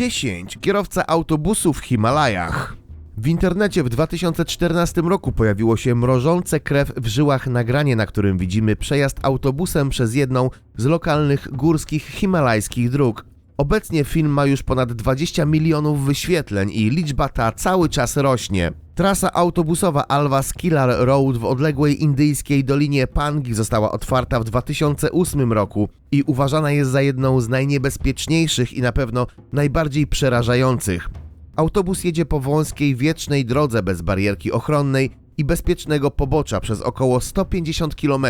10. Kierowca autobusu w Himalajach. W internecie w 2014 roku pojawiło się mrożące krew w żyłach nagranie, na którym widzimy przejazd autobusem przez jedną z lokalnych górskich himalajskich dróg. Obecnie film ma już ponad 20 milionów wyświetleń i liczba ta cały czas rośnie. Trasa autobusowa Alva Skillar Road w odległej indyjskiej dolinie Pangi została otwarta w 2008 roku i uważana jest za jedną z najniebezpieczniejszych i na pewno najbardziej przerażających. Autobus jedzie po wąskiej, wiecznej drodze bez barierki ochronnej i bezpiecznego pobocza przez około 150 km.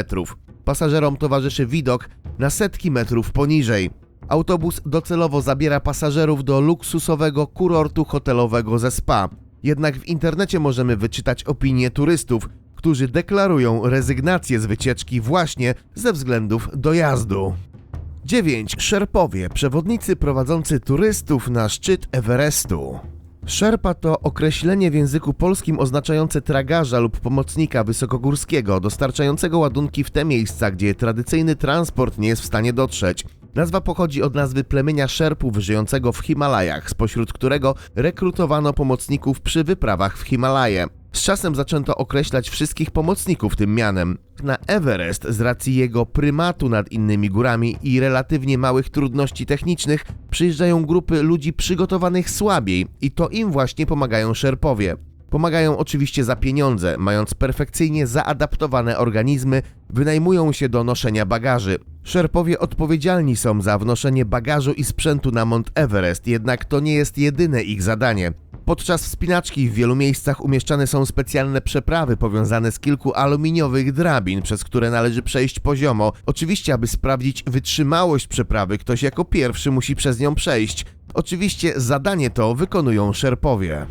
Pasażerom towarzyszy widok na setki metrów poniżej. Autobus docelowo zabiera pasażerów do luksusowego kurortu hotelowego ze spa. Jednak w internecie możemy wyczytać opinie turystów, którzy deklarują rezygnację z wycieczki właśnie ze względów dojazdu. 9. Szerpowie, przewodnicy prowadzący turystów na szczyt Everestu. Szerpa to określenie w języku polskim oznaczające tragarza lub pomocnika wysokogórskiego dostarczającego ładunki w te miejsca, gdzie tradycyjny transport nie jest w stanie dotrzeć. Nazwa pochodzi od nazwy plemienia Szerpów żyjącego w Himalajach, spośród którego rekrutowano pomocników przy wyprawach w Himalaje. Z czasem zaczęto określać wszystkich pomocników tym mianem. Na Everest, z racji jego prymatu nad innymi górami i relatywnie małych trudności technicznych, przyjeżdżają grupy ludzi przygotowanych słabiej i to im właśnie pomagają Szerpowie. Pomagają oczywiście za pieniądze, mając perfekcyjnie zaadaptowane organizmy, wynajmują się do noszenia bagaży. Szerpowie odpowiedzialni są za wnoszenie bagażu i sprzętu na Mount Everest, jednak to nie jest jedyne ich zadanie. Podczas wspinaczki w wielu miejscach umieszczane są specjalne przeprawy powiązane z kilku aluminiowych drabin, przez które należy przejść poziomo. Oczywiście, aby sprawdzić wytrzymałość przeprawy, ktoś jako pierwszy musi przez nią przejść. Oczywiście zadanie to wykonują Szerpowie.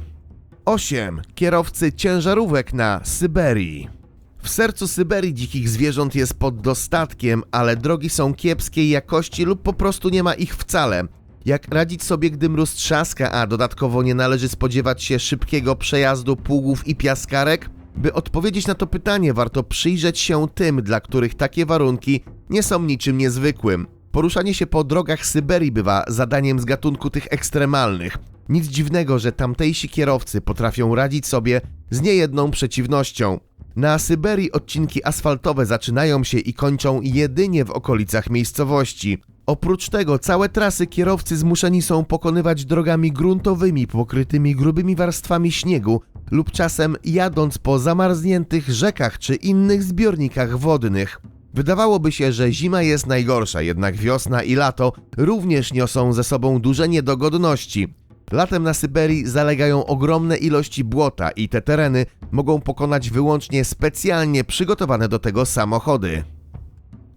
8. Kierowcy ciężarówek na Syberii. W sercu Syberii dzikich zwierząt jest pod dostatkiem, ale drogi są kiepskiej jakości lub po prostu nie ma ich wcale. Jak radzić sobie, gdy mróz trzaska, a dodatkowo nie należy spodziewać się szybkiego przejazdu pługów i piaskarek? By odpowiedzieć na to pytanie, warto przyjrzeć się tym, dla których takie warunki nie są niczym niezwykłym. Poruszanie się po drogach Syberii bywa zadaniem z gatunku tych ekstremalnych. Nic dziwnego, że tamtejsi kierowcy potrafią radzić sobie z niejedną przeciwnością. Na Syberii odcinki asfaltowe zaczynają się i kończą jedynie w okolicach miejscowości. Oprócz tego całe trasy kierowcy zmuszeni są pokonywać drogami gruntowymi pokrytymi grubymi warstwami śniegu lub czasem jadąc po zamarzniętych rzekach czy innych zbiornikach wodnych. Wydawałoby się, że zima jest najgorsza, jednak wiosna i lato również niosą ze sobą duże niedogodności. Latem na Syberii zalegają ogromne ilości błota i te tereny mogą pokonać wyłącznie specjalnie przygotowane do tego samochody.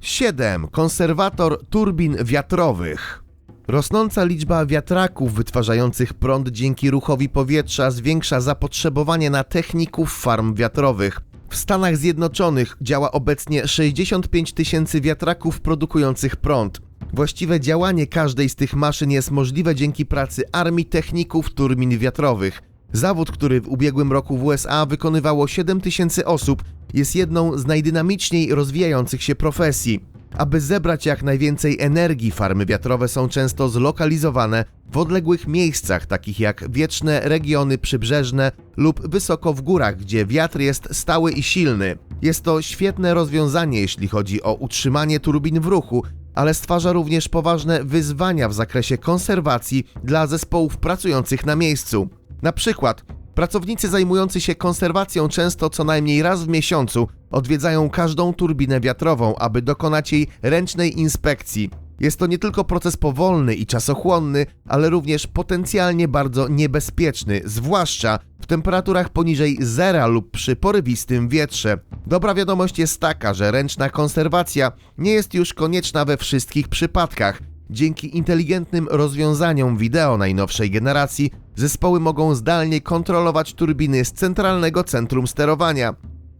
7. Konserwator turbin wiatrowych. Rosnąca liczba wiatraków wytwarzających prąd dzięki ruchowi powietrza zwiększa zapotrzebowanie na techników farm wiatrowych. W Stanach Zjednoczonych działa obecnie 65 tysięcy wiatraków produkujących prąd. Właściwe działanie każdej z tych maszyn jest możliwe dzięki pracy armii techników turbin wiatrowych. Zawód, który w ubiegłym roku w USA wykonywało 7 tysięcy osób, jest jedną z najdynamiczniej rozwijających się profesji. Aby zebrać jak najwięcej energii, farmy wiatrowe są często zlokalizowane w odległych miejscach, takich jak wieczne regiony przybrzeżne lub wysoko w górach, gdzie wiatr jest stały i silny. Jest to świetne rozwiązanie, jeśli chodzi o utrzymanie turbin w ruchu, ale stwarza również poważne wyzwania w zakresie konserwacji dla zespołów pracujących na miejscu. Na przykład, pracownicy zajmujący się konserwacją często co najmniej raz w miesiącu odwiedzają każdą turbinę wiatrową, aby dokonać jej ręcznej inspekcji. Jest to nie tylko proces powolny i czasochłonny, ale również potencjalnie bardzo niebezpieczny, zwłaszcza w temperaturach poniżej zera lub przy porywistym wietrze. Dobra wiadomość jest taka, że ręczna konserwacja nie jest już konieczna we wszystkich przypadkach. Dzięki inteligentnym rozwiązaniom wideo najnowszej generacji zespoły mogą zdalnie kontrolować turbiny z centralnego centrum sterowania.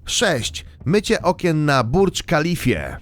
6. Mycie okien na Burj Khalifie.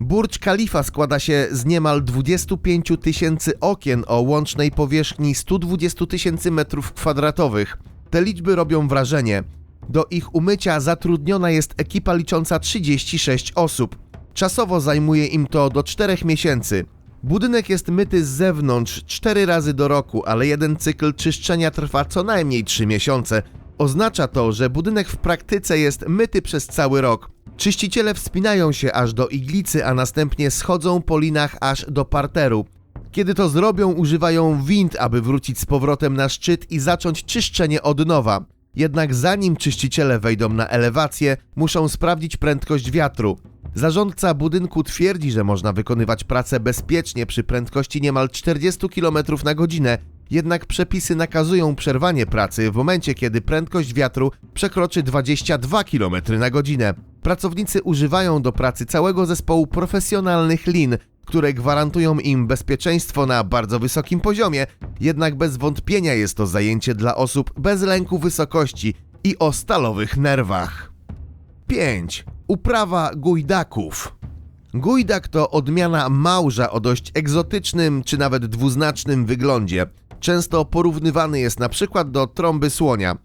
Burj Khalifa składa się z niemal 25 tysięcy okien o łącznej powierzchni 120 tysięcy metrów kwadratowych. Te liczby robią wrażenie. Do ich umycia zatrudniona jest ekipa licząca 36 osób. Czasowo zajmuje im to do 4 miesięcy. Budynek jest myty z zewnątrz cztery razy do roku, ale jeden cykl czyszczenia trwa co najmniej 3 miesiące. Oznacza to, że budynek w praktyce jest myty przez cały rok. Czyściciele wspinają się aż do iglicy, a następnie schodzą po linach aż do parteru. Kiedy to zrobią, używają wind, aby wrócić z powrotem na szczyt i zacząć czyszczenie od nowa. Jednak zanim czyściciele wejdą na elewację, muszą sprawdzić prędkość wiatru. Zarządca budynku twierdzi, że można wykonywać pracę bezpiecznie przy prędkości niemal 40 km na godzinę, jednak przepisy nakazują przerwanie pracy w momencie, kiedy prędkość wiatru przekroczy 22 km na godzinę. Pracownicy używają do pracy całego zespołu profesjonalnych lin, które gwarantują im bezpieczeństwo na bardzo wysokim poziomie, jednak bez wątpienia jest to zajęcie dla osób bez lęku wysokości i o stalowych nerwach. 5. Uprawa gujdaków. Gujdak to odmiana małża o dość egzotycznym czy nawet dwuznacznym wyglądzie. Często porównywany jest na przykład do trąby słonia.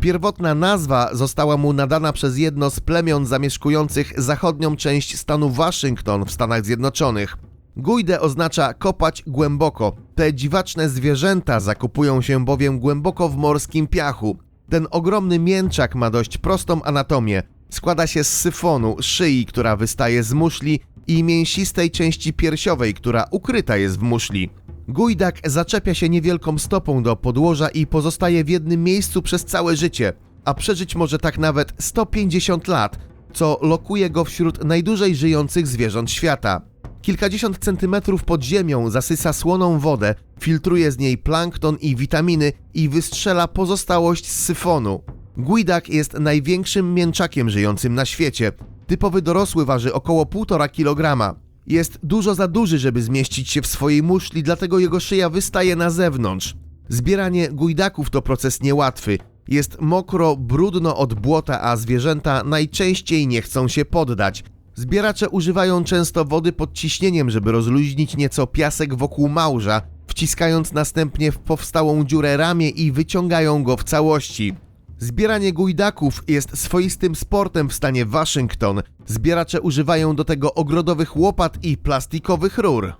Pierwotna nazwa została mu nadana przez jedno z plemion zamieszkujących zachodnią część stanu Waszyngton w Stanach Zjednoczonych. Gujdę oznacza kopać głęboko. Te dziwaczne zwierzęta zakopują się bowiem głęboko w morskim piachu. Ten ogromny mięczak ma dość prostą anatomię. Składa się z syfonu, szyi, która wystaje z muszli i mięsistej części piersiowej, która ukryta jest w muszli. Gujdak zaczepia się niewielką stopą do podłoża i pozostaje w jednym miejscu przez całe życie, a przeżyć może tak nawet 150 lat, co lokuje go wśród najdłużej żyjących zwierząt świata. Kilkadziesiąt centymetrów pod ziemią zasysa słoną wodę, filtruje z niej plankton i witaminy i wystrzela pozostałość z syfonu. Gujdak jest największym mięczakiem żyjącym na świecie. Typowy dorosły waży około 1,5 kg. Jest dużo za duży, żeby zmieścić się w swojej muszli, dlatego jego szyja wystaje na zewnątrz. Zbieranie gujdaków to proces niełatwy. Jest mokro, brudno od błota, a zwierzęta najczęściej nie chcą się poddać. Zbieracze używają często wody pod ciśnieniem, żeby rozluźnić nieco piasek wokół małża, wciskając następnie w powstałą dziurę ramię i wyciągają go w całości. Zbieranie gujdaków jest swoistym sportem w stanie Waszyngton. Zbieracze używają do tego ogrodowych łopat i plastikowych rur.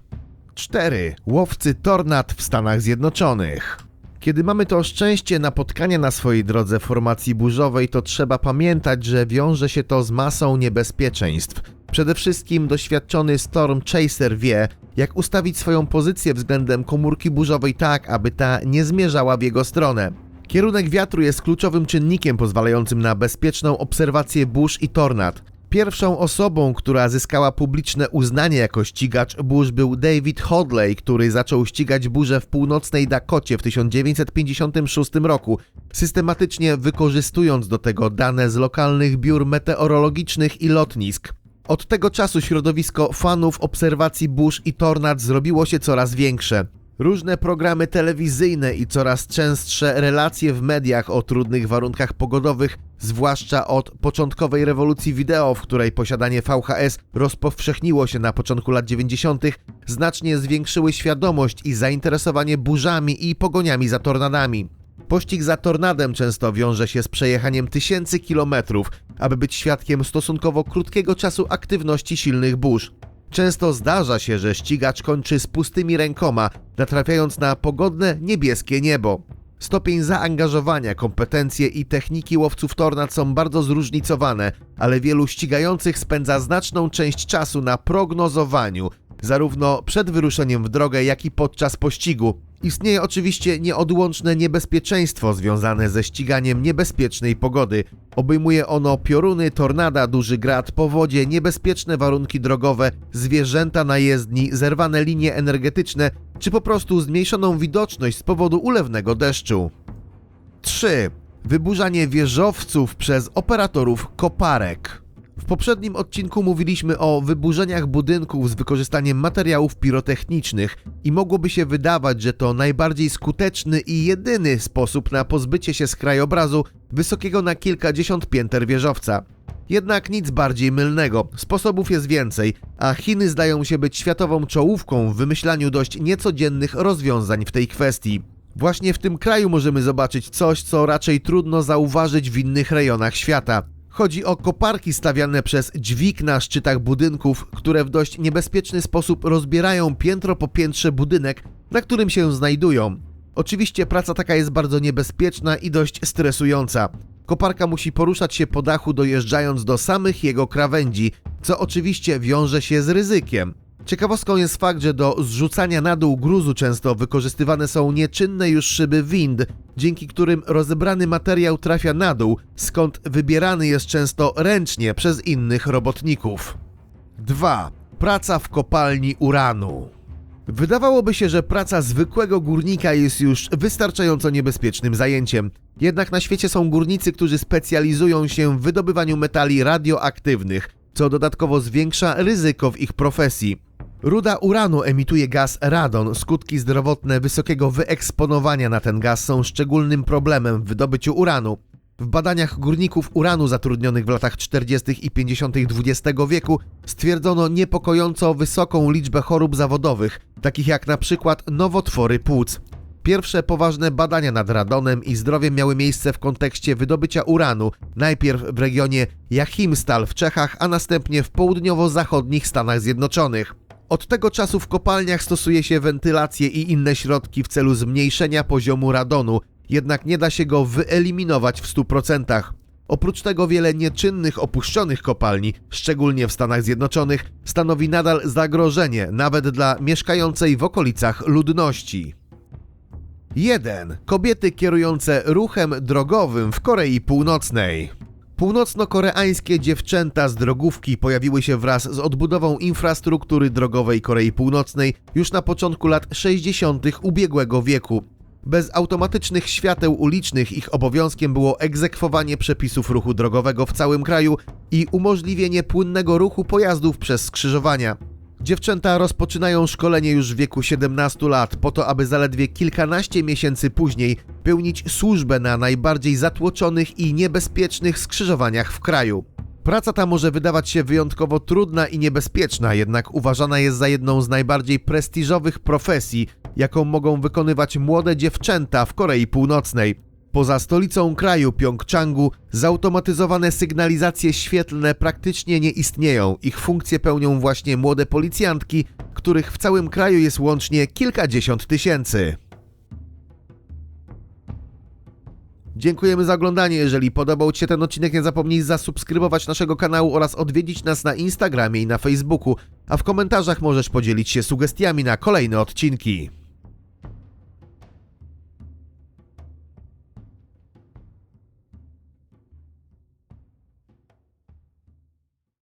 4. Łowcy tornad w Stanach Zjednoczonych. Kiedy mamy to szczęście napotkania na swojej drodze formacji burzowej, to trzeba pamiętać, że wiąże się to z masą niebezpieczeństw. Przede wszystkim doświadczony Storm Chaser wie, jak ustawić swoją pozycję względem komórki burzowej tak, aby ta nie zmierzała w jego stronę. Kierunek wiatru jest kluczowym czynnikiem pozwalającym na bezpieczną obserwację burz i tornad. Pierwszą osobą, która zyskała publiczne uznanie jako ścigacz burz był David Hodley, który zaczął ścigać burze w północnej Dakocie w 1956 roku, systematycznie wykorzystując do tego dane z lokalnych biur meteorologicznych i lotnisk. Od tego czasu środowisko fanów obserwacji burz i tornad zrobiło się coraz większe. Różne programy telewizyjne i coraz częstsze relacje w mediach o trudnych warunkach pogodowych, zwłaszcza od początkowej rewolucji wideo, w której posiadanie VHS rozpowszechniło się na początku lat 90., znacznie zwiększyły świadomość i zainteresowanie burzami i pogoniami za tornadami. Pościg za tornadem często wiąże się z przejechaniem tysięcy kilometrów, aby być świadkiem stosunkowo krótkiego czasu aktywności silnych burz. Często zdarza się, że ścigacz kończy z pustymi rękoma, natrafiając na pogodne niebieskie niebo. Stopień zaangażowania, kompetencje i techniki łowców tornad są bardzo zróżnicowane, ale wielu ścigających spędza znaczną część czasu na prognozowaniu, zarówno przed wyruszeniem w drogę, jak i podczas pościgu. Istnieje oczywiście nieodłączne niebezpieczeństwo związane ze ściganiem niebezpiecznej pogody. Obejmuje ono pioruny, tornada, duży grad, powodzie, niebezpieczne warunki drogowe, zwierzęta na jezdni, zerwane linie energetyczne czy po prostu zmniejszoną widoczność z powodu ulewnego deszczu. 3. Wyburzanie wieżowców przez operatorów koparek. W poprzednim odcinku mówiliśmy o wyburzeniach budynków z wykorzystaniem materiałów pirotechnicznych i mogłoby się wydawać, że to najbardziej skuteczny i jedyny sposób na pozbycie się z krajobrazu wysokiego na kilkadziesiąt pięter wieżowca. Jednak nic bardziej mylnego. Sposobów jest więcej, a Chiny zdają się być światową czołówką w wymyślaniu dość niecodziennych rozwiązań w tej kwestii. Właśnie w tym kraju możemy zobaczyć coś, co raczej trudno zauważyć w innych rejonach świata. Chodzi o koparki stawiane przez dźwig na szczytach budynków, które w dość niebezpieczny sposób rozbierają piętro po piętrze budynek, na którym się znajdują. Oczywiście praca taka jest bardzo niebezpieczna i dość stresująca. Koparka musi poruszać się po dachu dojeżdżając do samych jego krawędzi, co oczywiście wiąże się z ryzykiem. Ciekawostką jest fakt, że do zrzucania na dół gruzu często wykorzystywane są nieczynne już szyby wind, dzięki którym rozebrany materiał trafia na dół, skąd wybierany jest często ręcznie przez innych robotników. 2. Praca w kopalni uranu. Wydawałoby się, że praca zwykłego górnika jest już wystarczająco niebezpiecznym zajęciem. Jednak na świecie są górnicy, którzy specjalizują się w wydobywaniu metali radioaktywnych, co dodatkowo zwiększa ryzyko w ich profesji. Ruda uranu emituje gaz radon. Skutki zdrowotne wysokiego wyeksponowania na ten gaz są szczególnym problemem w wydobyciu uranu. W badaniach górników uranu zatrudnionych w latach 40. i 50. XX wieku stwierdzono niepokojąco wysoką liczbę chorób zawodowych, takich jak na przykład nowotwory płuc. Pierwsze poważne badania nad radonem i zdrowiem miały miejsce w kontekście wydobycia uranu, najpierw w regionie Jachimstal w Czechach, a następnie w południowo-zachodnich Stanach Zjednoczonych. Od tego czasu w kopalniach stosuje się wentylację i inne środki w celu zmniejszenia poziomu radonu, jednak nie da się go wyeliminować w 100%. Oprócz tego wiele nieczynnych opuszczonych kopalni, szczególnie w Stanach Zjednoczonych, stanowi nadal zagrożenie nawet dla mieszkającej w okolicach ludności. 1. Kobiety kierujące ruchem drogowym w Korei Północnej. Północno-koreańskie dziewczęta z drogówki pojawiły się wraz z odbudową infrastruktury drogowej Korei Północnej już na początku lat 60. ubiegłego wieku. Bez automatycznych świateł ulicznych ich obowiązkiem było egzekwowanie przepisów ruchu drogowego w całym kraju i umożliwienie płynnego ruchu pojazdów przez skrzyżowania. Dziewczęta rozpoczynają szkolenie już w wieku 17 lat, po to, aby zaledwie kilkanaście miesięcy później pełnić służbę na najbardziej zatłoczonych i niebezpiecznych skrzyżowaniach w kraju. Praca ta może wydawać się wyjątkowo trudna i niebezpieczna, jednak uważana jest za jedną z najbardziej prestiżowych profesji, jaką mogą wykonywać młode dziewczęta w Korei Północnej. Poza stolicą kraju Pjongczangu zautomatyzowane sygnalizacje świetlne praktycznie nie istnieją. Ich funkcje pełnią właśnie młode policjantki, których w całym kraju jest łącznie kilkadziesiąt tysięcy. Dziękujemy za oglądanie. Jeżeli podobał Ci się ten odcinek, nie zapomnij zasubskrybować naszego kanału oraz odwiedzić nas na Instagramie i na Facebooku, a w komentarzach możesz podzielić się sugestiami na kolejne odcinki.